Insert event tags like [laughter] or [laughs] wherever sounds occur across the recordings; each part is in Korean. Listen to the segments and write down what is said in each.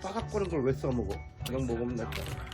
바삭거리는 걸 왜 써먹어? 그냥 먹으면. Top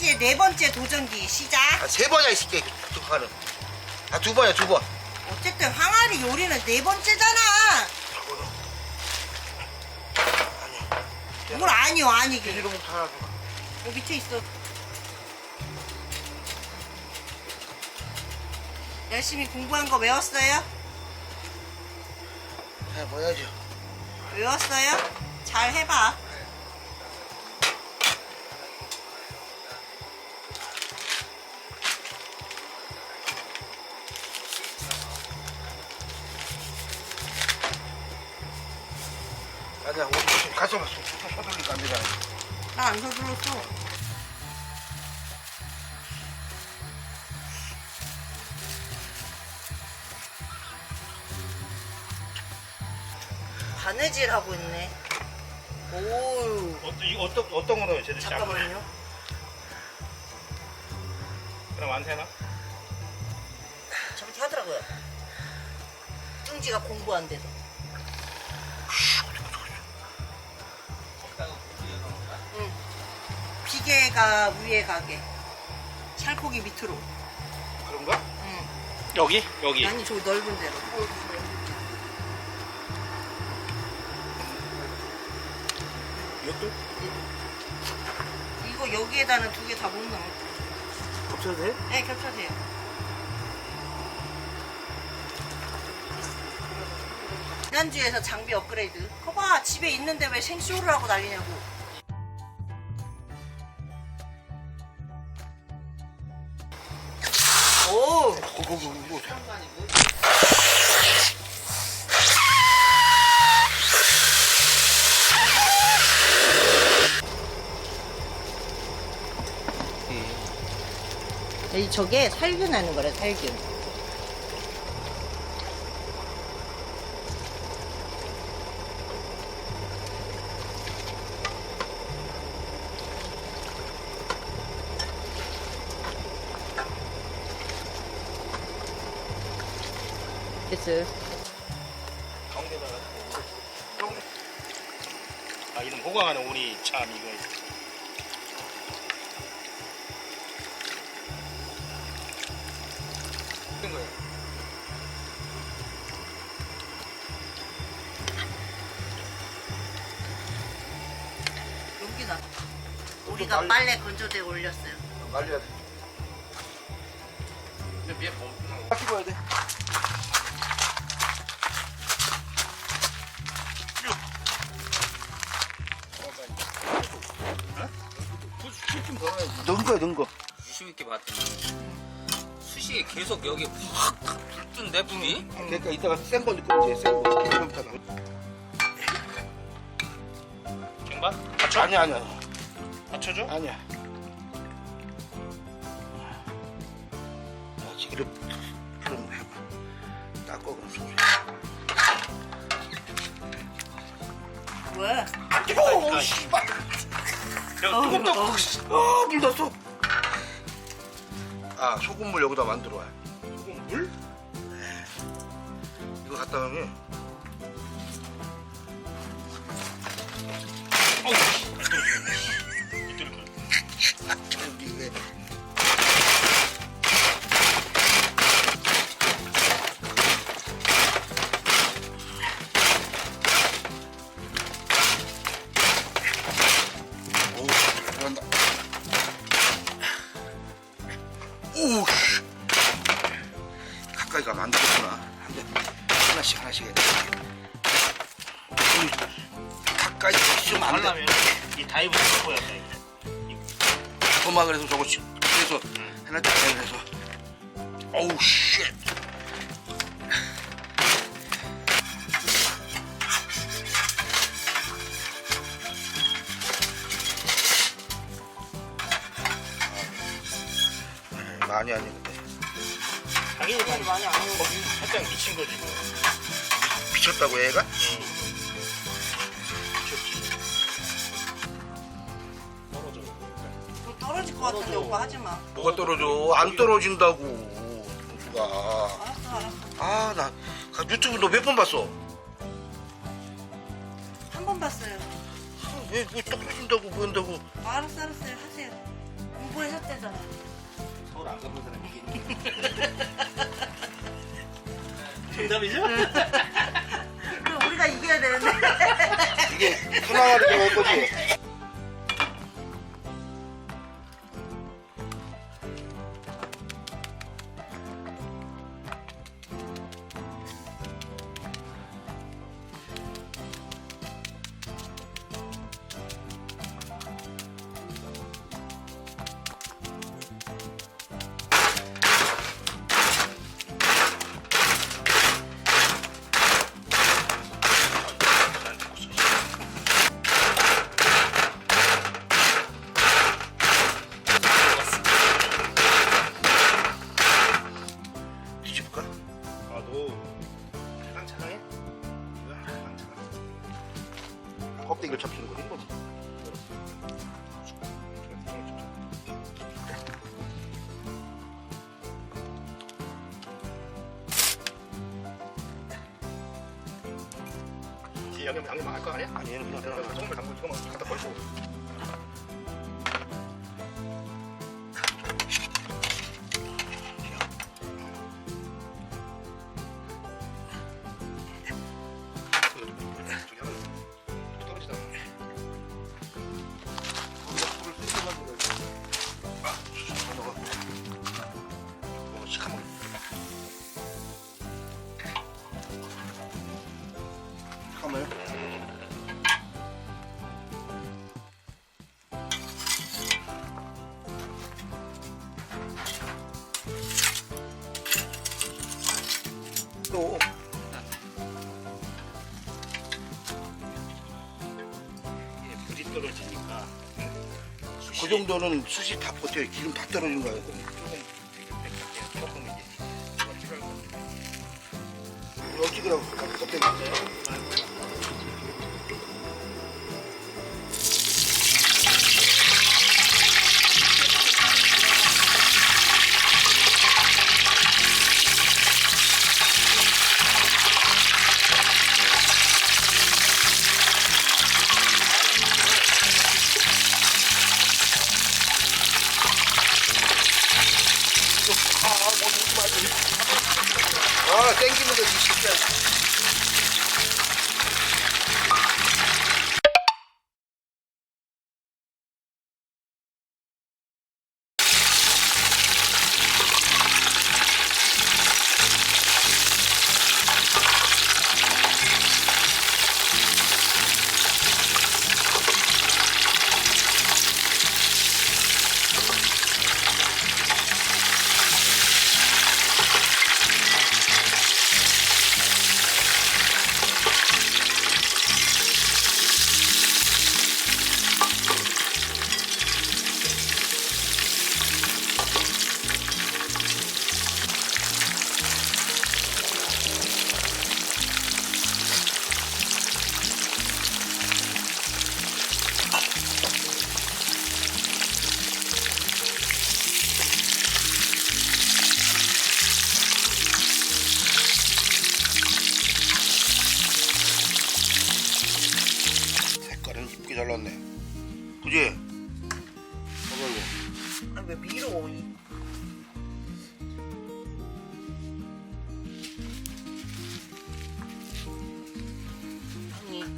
송지의 네 번째 도전기 시작. 아, 세 번이야 이 새끼 뚝하는 아두 번이야 두 번 어쨌든 항아리 요리는 네 번째잖아. 뭘 아니요 아니게. 비닐봉투 하나 줘 밑에 있어. 열심히 공부한 거 외웠어요? 해봐야죠 외웠어요? 잘 해봐. 소- 서둘리니까 안 되잖아 나 안 서둘렀어. 바느질 하고 있네. 오, 어떤 이 어떤 어떤 거로 제대로 잡고 잠깐만요. 그럼 안 되나? 저렇게 하더라고요. 뚱지가 공부한대도. 비계가 위에 가게. 살코기 밑으로. 그런가? 응. 여기 여기 아니 저 넓은 데로. 이것도 이거 여기에다는 두 개 다 못 넣어. 겹쳐도 돼? 네, 겹쳐도 돼요. 지난주에서 장비 업그레이드. 거봐, 집에 있는데 왜 생쇼를 하고 난리냐고. 오! 거기 뭐이 저게 살균 하는 거래, 살균. 됐어요. 가운데다가 아 이놈 호강하는 우리 참 이거 여기다. 우리가 빨래 건조대에 올렸어요. 말려야 돼 근데 위에 뭐, 씹어야 돼 넣은 거. 유심 있게 봤더니 수시에 계속 여기 확 불뜬데 불이? 그러니까 이따가 센거 넣고 이제 센거 기름타가. 쟁반? 받쳐? 아니야 아니야. 받쳐줘? 아니야. 자 기름 기름 해봐 닦고 그럼 소리 왜? 오 씨발. 야 뜨겁다. 어. 묻었어 아 소금물 여기다 만들어 와 소금 물? 이거 갖다 놓으면 하나 더 꺼내서 오우 쉣 음, 많이 아닌데 당연히 많이 아닌 거지 살짝 미친 거지 뭐. 미쳤다고 얘가? 응. 것 같은데 오빠 하지 마. 뭐가 떨어져? 안 떨어진다고 동수가 알았어 알았어. 아 나 유튜브 너 몇 번 봤어? 한 번 봤어요. 왜, 왜 떨어진다고 뭐 한다고 알았어 알았어요 하세요. 공부하셨대잖아. 서울 안 가본 사람이 이게. [laughs] 정답이죠? 그럼 우리가 이겨야 되는데. 이게 하나가지고 할 거지? 정도는 숯이 다 버텨요. 기름 다 떨어진 거예요. 조금 이제. 이거 찍으라고 껍데기. 땡기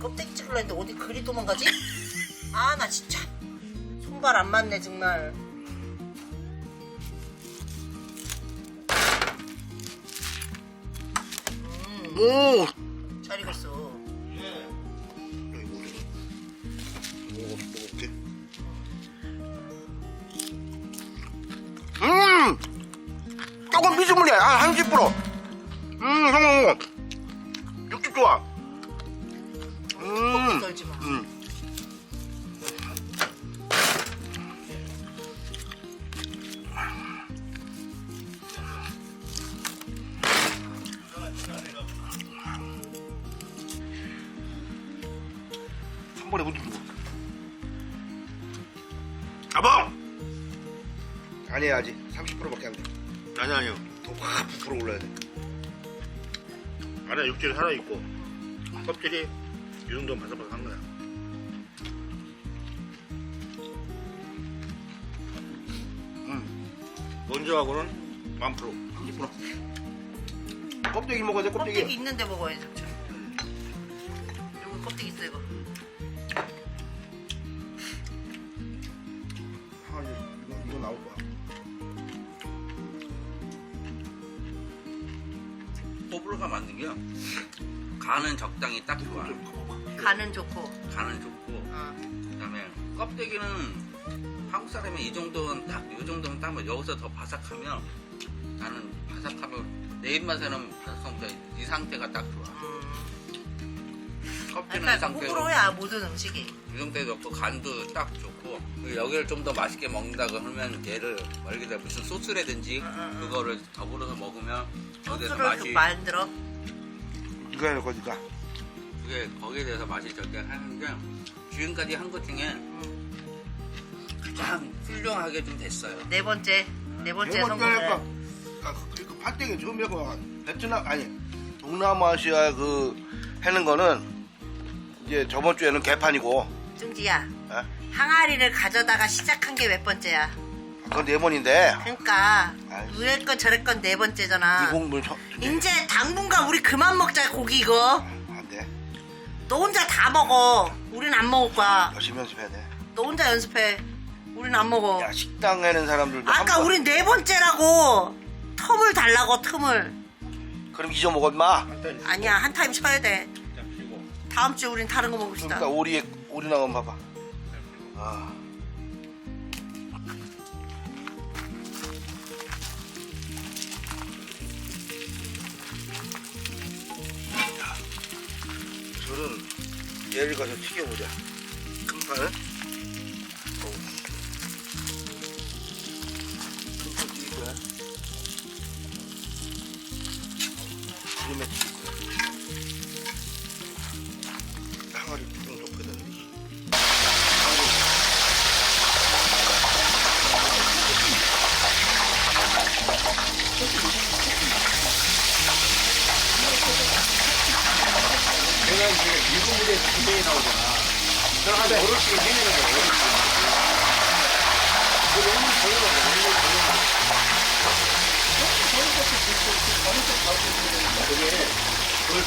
껍데기 찍으려 했는데 어디 그리 도망가지? 아 나 진짜 손발 안 맞네 정말. 오! 번에 묻히고 아봉! 아니야 아직 30%밖에 안돼. 아니 아니요. 더확 부풀어 올라야 돼. 안에 육질이 살아있고. 껍질이 이 정도 바삭바삭한 거야. 음. 먼저하고는 만 프로. 30% 껍데기 먹어야 돼 껍데기, 껍데기 있는데 먹어야지 삼촌. 여기 껍데기 있어 이거. 호불호가 맞는 게 간은 적당히 딱 좋아. 간은 좋고. 간은 좋고 어. 그다음에 껍데기는 한국 사람이 이 정도는 딱 이 정도는 따면 여기서 더 바삭하면 나는 바삭하면 내 입맛에는 바삭함보다 이 상태가 딱 좋아. 껍질은 이 그러니까 상태로 호불호야 모든 음식이. 이 상태에 넣고 간도 딱 좋고 그리고 여기를 좀 더 맛있게 먹는다고 하면 얘를 말 그대로 무슨 소스라든지 그거를 더불어서 먹으면 거기에서 소스를 맛이 좀 만들어. 이거 해야 거니까 그게 거기에 대해서 맛이 저게 하는데 지금까지 한 것 중에 가장 훌륭하게 좀 됐어요. 네 번째 네 번째 이거 성공을. 그러니까 아, 그, 그 판때기 처음이라고 베트남 아니 동남아시아 그 해는 거는 이제 저번 주에는 개판이고 뚱지야 어? 항아리를 가져다가 시작한 게 몇 번째야? 그건 네 번인데 그러니까 아이씨. 위에 건 저래 건 네 번째잖아. 이 공물 처, 이제 당분간 우리 그만 먹자 고기 이거. 안 돼 너 혼자 다 먹어. 우린 안 먹을 거야. 열심히 연습해야 돼. 너 혼자 연습해. 우린 안 먹어. 야 식당 해는 사람들도 아까 한 번- 우린 네 번째라고. 텀을 달라고 텀을. 그럼 잊어먹어 임마. 아니야 한 타임 쉬어야 돼. 다음 주에 우린 다른 거 먹읍시다. 그러니까 오리 오리 나온 봐봐. 아. 야, 저는 얘를 가서 튀겨보자. 큰 판을.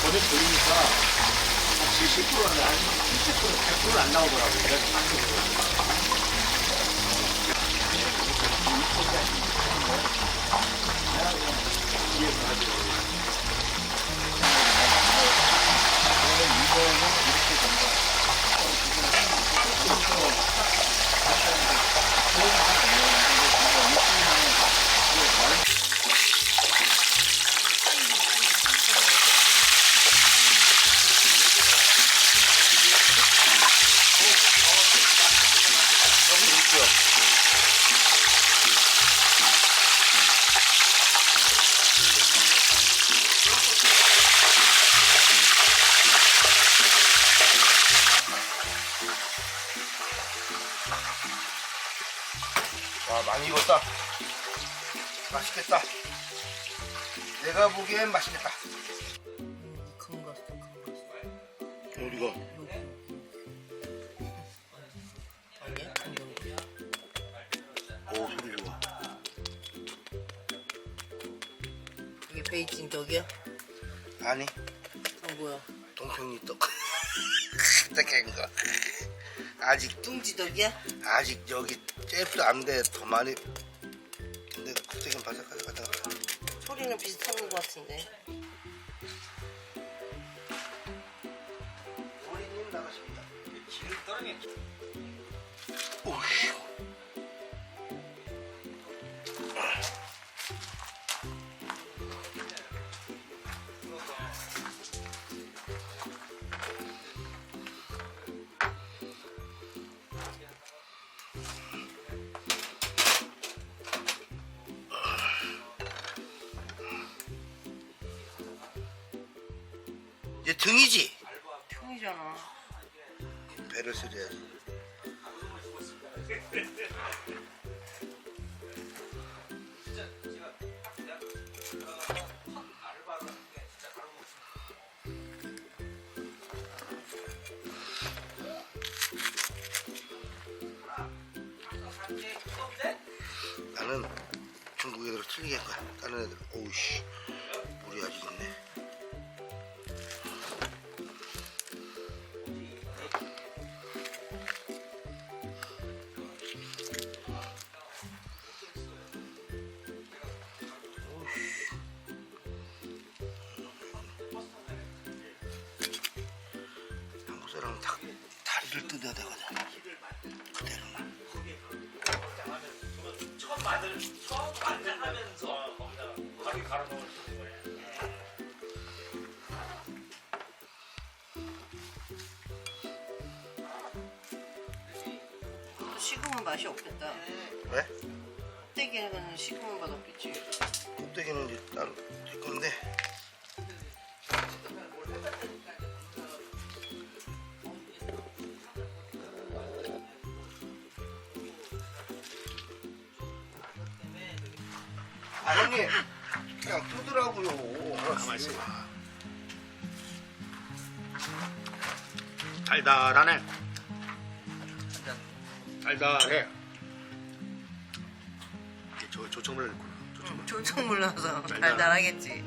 걸한 70%는 한70% 100%는 안 나오더라고. 그래서 맞춰서. 아 베이징 덕이야? 아니 어 뭐야? 동평리 떡. 딱한 거. 아직 뚱지 덕이야? 아직 여기 잽도 안 돼. 더 많이. 근데 그때는 바삭바삭하다. 소리는 비슷한 것 같은데. 우리님 나가십니다. 기름 떨어내. 오 얘 등이지? 평이잖아. 배를 해야지. 나는 중국 애들 틀리게 할 거야. 다른 애들. 오우씨. 물이 아직 있네. 식으면 맛이 없겠다. 왜? 껍데기는 식으면 맛 없겠지. 꼭대기는 이제 따로 될 건데. 조청을 넣구나. 조청을. 조청 물러서 달달. 달달하겠지.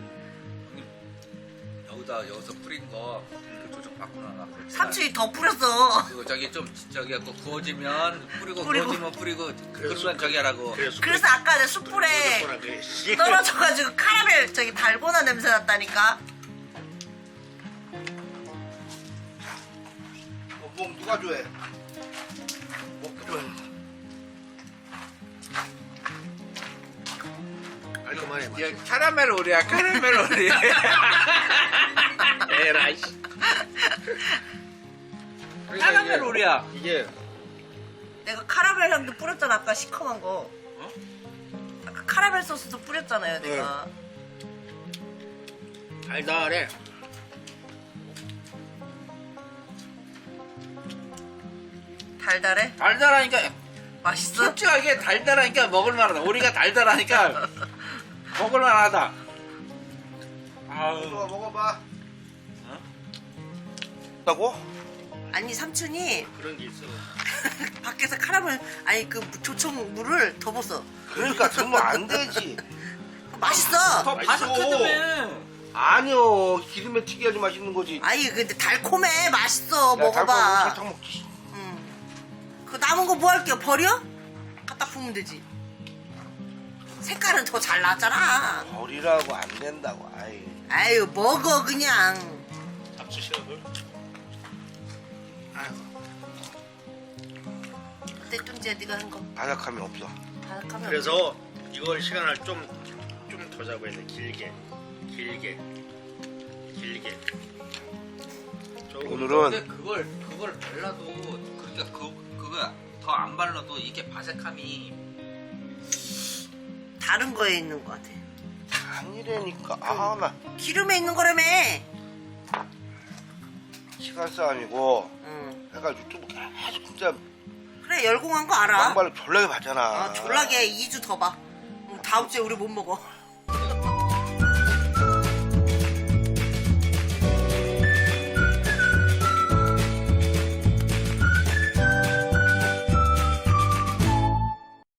여기다 여기서 뿌린 거그 조정 바꾸나 삼촌이 더 뿌렸어. 그리고 저기 좀 저기 갖고 구워지면 뿌리고, 뿌리고. 구워지면 뿌리고 그래서 그러면 저기 하라고 그래서 그래서 아까 내 숯불에 뭐라 그래. 씨. 떨어져가지고 카라멜 저기 달고나 냄새 났다니까. 어, 뭐 누가 좋아해? 야, 카라멜 오리야 카라멜 오리 [laughs] 에라이. 씨. 그러니까 카라멜 이게- 오리야 이게 내가 카라멜 향도 뿌렸잖아 아까 시커먼 거. 아까 카라멜 소스도 뿌렸잖아요 내가. 달달해. 달달해? 달달하니까 맛있어? 솔직하게 달달하니까 먹을만하다 우리가 달달하니까 [laughs] 먹을만하다 아우 먹어봐. 라고? 아니 삼촌이 그런 게 있어. [laughs] 밖에서 카라멜 아니 그 조청 물을 더 벗어. 그러니까 들면 안 되지. [laughs] 맛있어. 더 맛있어. 바삭하다며 아니요 기름에 튀겨야지 맛있는 거지. 아니 근데 달콤해 맛있어 야, 달콤한 거 먹어봐. 설탕 먹지. 응. 그 남은 거 뭐 할게요 버려? 갖다 부으면 되지. 색깔은 더 잘 나잖아. 버리라고 안 된다고. 아이. 아유 먹어 그냥. 잡수시라고. 아이고. 어때 뚱지야 네가 한 거. 바삭함이 없어. 바삭하면 그래서 이걸 시간을 좀 좀 더 잡아야 돼. 길게, 길게, 길게. 조금 오늘은 근데 그걸 그걸 발라도 그러니까 그 그거 더 안 발라도 이게 바삭함이 다른 거에 있는 거 같아. 아니라니까. 아 나 기름에 있는 거라며. 시간 싸움이고. 응. 내가 유튜브 계속 진짜 그래 열공한 거 알아. 망발로 졸라게 봤잖아. 아 졸라게 2주 더 봐. 응, 다음 주에 우리 못 먹어.